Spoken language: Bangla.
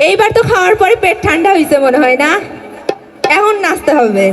এইবার তো খাওয়ার পরে পেট ঠান্ডা হয়েছে মনে হয় না? এখন নাচতে হবে।